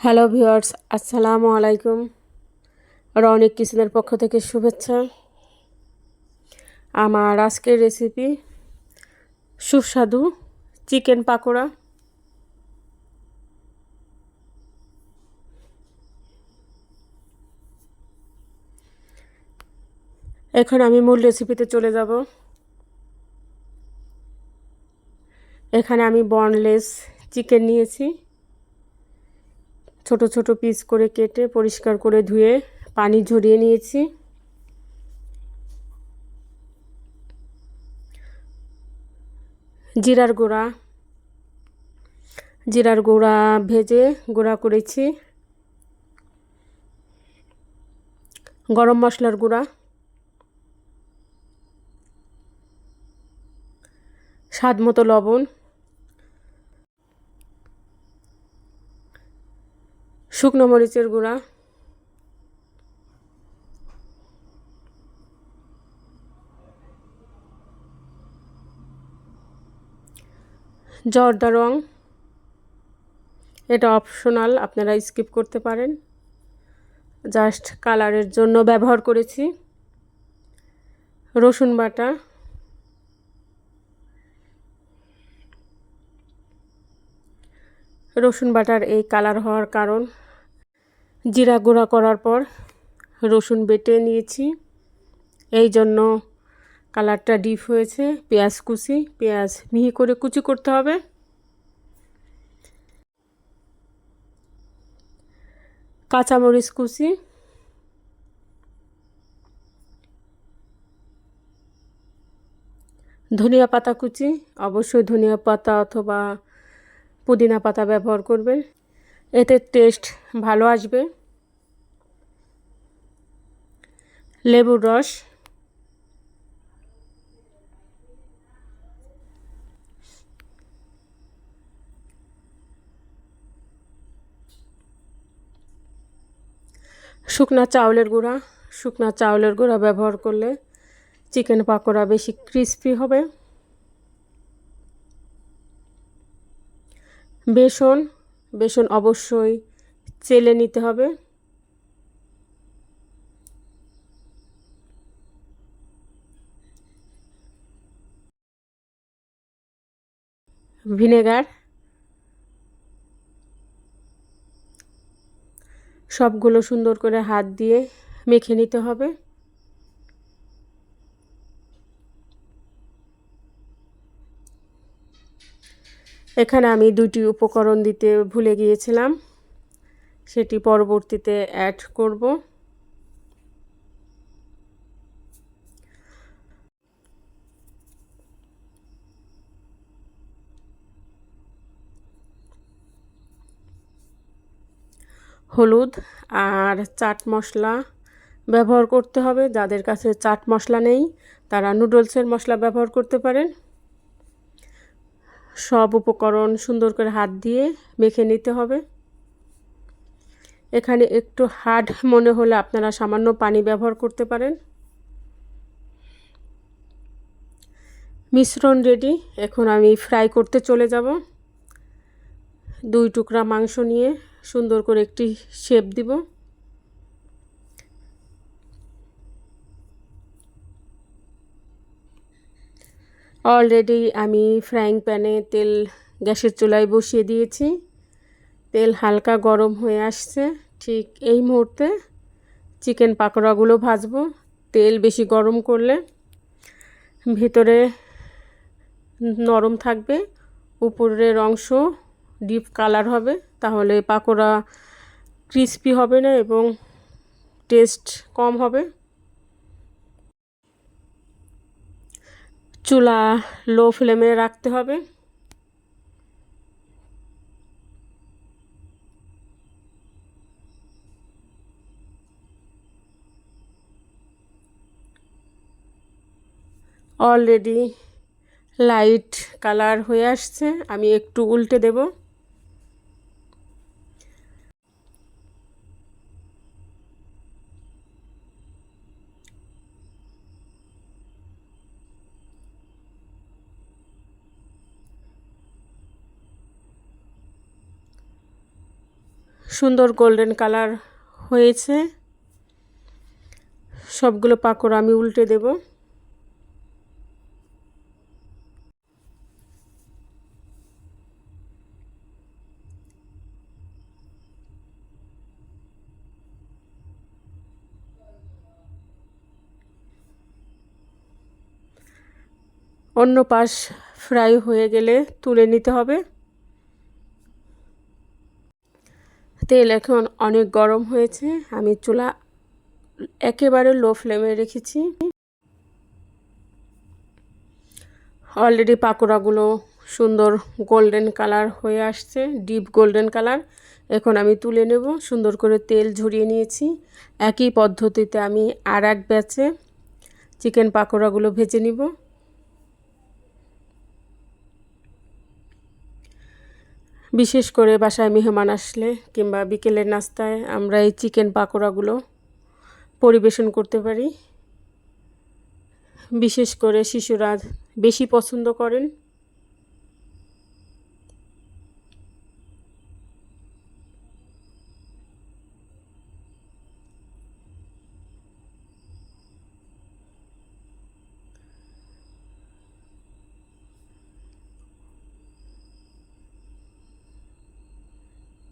Hello viewers, আসসালামু আলাইকুম। রনিক কিচেনের পক্ষ থেকে শুভেচ্ছা। আমার আজকের রেসিপি সুস্বাদু চিকেন পাকোড়া। এখন আমি মূল রেসিপিতে চলে যাব। এখানে আমি বনলেস চিকেন নিয়েছি। ছোট ছোট পিস করে কেটে পরিষ্কার করে ধুয়ে পানি ঝরিয়ে নিয়েছি। জিরার গুঁড়া জিরার গুঁড়া ভেজে গুঁড়া করেছি। গরম মশলার গুঁড়া। স্বাদ মতো লবণ। শুকনো মরিচের গুঁড়া। জর্দা রং। এটা অপশনাল আপনারা স্কিপ করতে পারেন। জাস্ট কালারের জন্য ব্যবহার করেছি। রসুন বাটা। রসুন বাটার এই কালার হওয়ার কারণ। জিরা গুঁড়া করার পর রসুন বেটে নিয়েছি। এই জন্য কালারটা ডিপ হয়েছে, পেঁয়াজ কুচি, পেঁয়াজ মিহি করে কুচি করতে হবে। কাঁচামরিচ কুচি। ধনিয়া পাতা কুচি, অবশ্যই ধনিয়া পাতা অথবা পুদিনা পাতা ব্যবহার করবেন। এতে টেস্ট ভালো আসবে। লেবুর রস। শুকনা চাউলের গুঁড়া। শুকনা চাউলের গুঁড়া ব্যবহার করলে চিকেন পাকোড়া বেশি ক্রিস্পি হবে। বেসন। বেসন অবশ্যই চেলে নিতে হবে। ভিনেগার। সবগুলো সুন্দর করে হাত দিয়ে মেখে নিতে হবে। এখানে আমি দুটি উপকরণ দিতে ভুলে গিয়েছিলাম। সেটি পরবর্তীতে অ্যাড করব। হলুদ আর চাট মশলা ব্যবহার করতে হবে। যাদের কাছে চাট মশলা নেই, তারা নুডলসের মশলা ব্যবহার করতে পারেন। সব উপকরণ সুন্দর করে হাত দিয়ে মেখে নিতে হবে। এখানে একটু হার্ড মনে হলে আপনারা সামান্য পানি ব্যবহার করতে পারেন। মিশ্রণ রেডি, এখন আমি ফ্রাই করতে চলে যাব। দুই টুকরা মাংস নিয়ে সুন্দর করে একটি শেপ দিব। অলরেডি আমি ফ্রাইং প্যানে তেল গ্যাসের চুলায় বসিয়ে দিয়েছি। তেল হালকা গরম হয়ে আসছে। ঠিক এই মুহূর্তে চিকেন পাকোড়াগুলো ভাজবো। তেল বেশি গরম করলে ভিতরে নরম থাকবে। উপরের অংশ ডিপ কালার হবে। তাহলে পাকোড়া ক্রিস্পি হবে না এবং টেস্ট কম হবে। চুলা লো ফ্লেমে রাখতে হবে। অলরেডি লাইট কালার হয়ে আসছে। আমি একটু উল্টে দেব। সুন্দর গোল্ডেন কালার হয়েছে। সবগুলো পাকোড়া আমি উল্টে দেব। অন্য পাশ ফ্রাই হয়ে গেলে তুলে নিতে হবে। তেল এখন অনেক গরম হয়েছে। আমি চুলা একেবারে লো ফ্লেমে রেখেছি। অলরেডি পাকোড়াগুলো সুন্দর গোল্ডেন কালার হয়ে আসছে ডিপ গোল্ডেন কালার এখন আমি তুলে নেব, সুন্দর করে তেল ঝরিয়ে নিয়েছি। একই পদ্ধতিতে আমি আর এক ব্যাচে চিকেন পাকোড়াগুলো ভেজে নিব। বিশেষ করে বাসায় মেহমান আসলে কিংবা বিকেলের নাস্তায় আমরা এই চিকেন পাকোড়াগুলো পরিবেশন করতে পারি। বিশেষ করে শিশুরা বেশি পছন্দ করেন।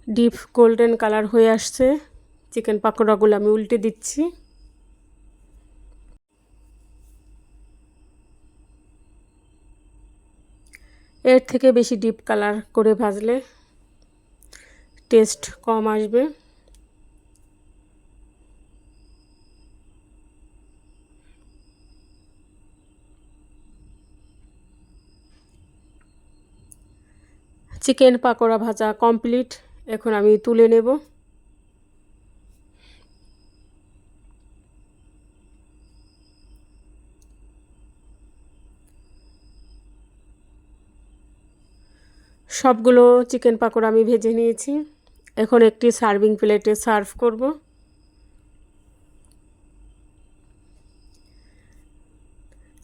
ডিপ গোল্ডেন কালার হয়ে আসছে। চিকেন পাকোড়াগুলো আমি উল্টে দিচ্ছি। এর থেকে বেশি ডিপ কালার করে ভাজলে টেস্ট কম আসবে। চিকেন পাকোড়া ভাজা কমপ্লিট। এখন আমি তুলে নেব। সবগুলো চিকেন পাকোড়া আমি ভেজে নিয়েছি। এখন একটি সার্ভিং প্লেটে সার্ভ করব।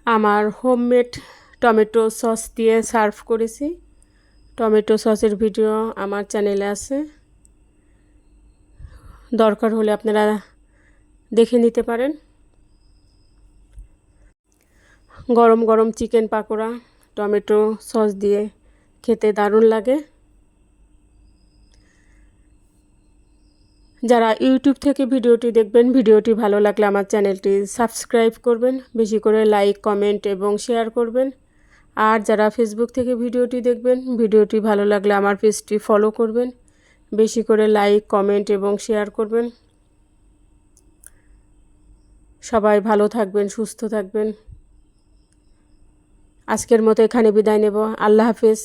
আমার হোমমেড টমেটো সস দিয়ে সার্ভ করেছি। টমেটো সসের ভিডিও আমার চ্যানেলে আছে। দরকার হলে আপনারা দেখে নিতে পারেন। গরম গরম চিকেন পাকোড়া, টমেটো সস দিয়ে খেতে দারুণ লাগে। যারা ইউটিউব থেকে ভিডিওটি দেখবেন, ভিডিওটি ভালো লাগলে আমার চ্যানেলটি সাবস্ক্রাইব করবেন, বেশি করে লাইক, কমেন্ট এবং শেয়ার করবেন। আর যারা ফেসবুক থেকে ভিডিওটি দেখবেন, ভিডিওটি ভালো লাগলে আমার পেজটি ফলো করবেন। বেশি করে লাইক কমেন্ট এবং শেয়ার করবেন। সবাই ভালো থাকবেন, সুস্থ থাকবেন। আজকের মতো এখানে বিদায় নেব। আল্লাহ হাফেজ।